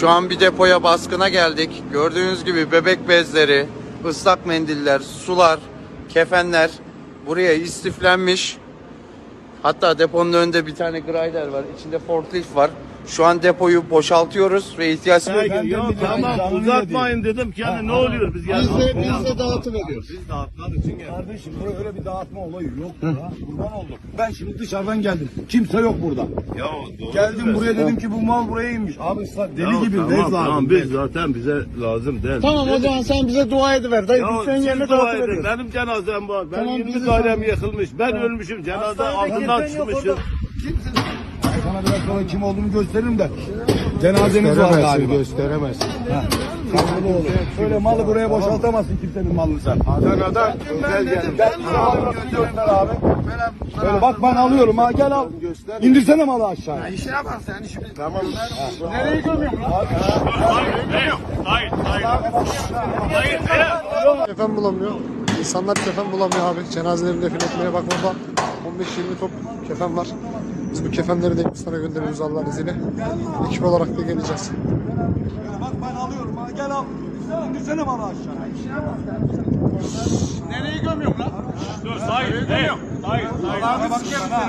Şu an bir depoya baskına geldik. Gördüğünüz gibi bebek bezleri, ıslak mendiller, sular, kefenler buraya istiflenmiş. Hatta deponun önünde bir tane grider var. içinde forklift var. Şu an depoyu boşaltıyoruz ve ihtiyaç yok tamam uzatmayın dedim ki yani ne oluyor biz yani. Biz de, biz de dağıtım ediyoruz. Biz dağıtmak için geldik. Kardeşim burada öyle bir dağıtma olayı yok burada. Kurban oldum. Ben şimdi dışarıdan geldim. Kimse yok burada. Ya doğru Geldim buraya dedim ki bu mal buraya inmiş. Abi sa- deli Ya gibi tamam, lazım. Tamam bez. biz zaten bize lazım değil. Tamam o zaman sen bize dua ediver. Dayı Ya biz senin yerine ediyoruz. Benim cenazem var. Ben Tamam, 20 bizi dairem sen- yıkılmış. Ben ölmüşüm. Cenaze Hastanede altından yok çıkmışım. orada. Ben sana biraz sonra kim olduğunu gösteririm de. Cenazemiz var galiba. gösteremez. Saygılı olun. Böyle malı buraya boşaltamazsın kimsenin malını sen. Adana'dan özel geldim. Ben sana göster abi. Böyle bak ben alıyorum ha gel al. İndirsene malı aşağıya. Tamam. Nereyi görmüyorum lan? Kefen bulamıyor. İnsanlar kefen bulamıyor abi. Cenazelerini defin etmeye bak burada 15-20 top kefen var. Biz bu kefenleri de Hindistan'a gönderiyoruz Allah'ın izniyle. Ekip olarak da geleceğiz. Bak ben alıyorum ha gel al. İndirsene malı aşağıya. Nereyi görmüyorum lan? Bak, bak, bak.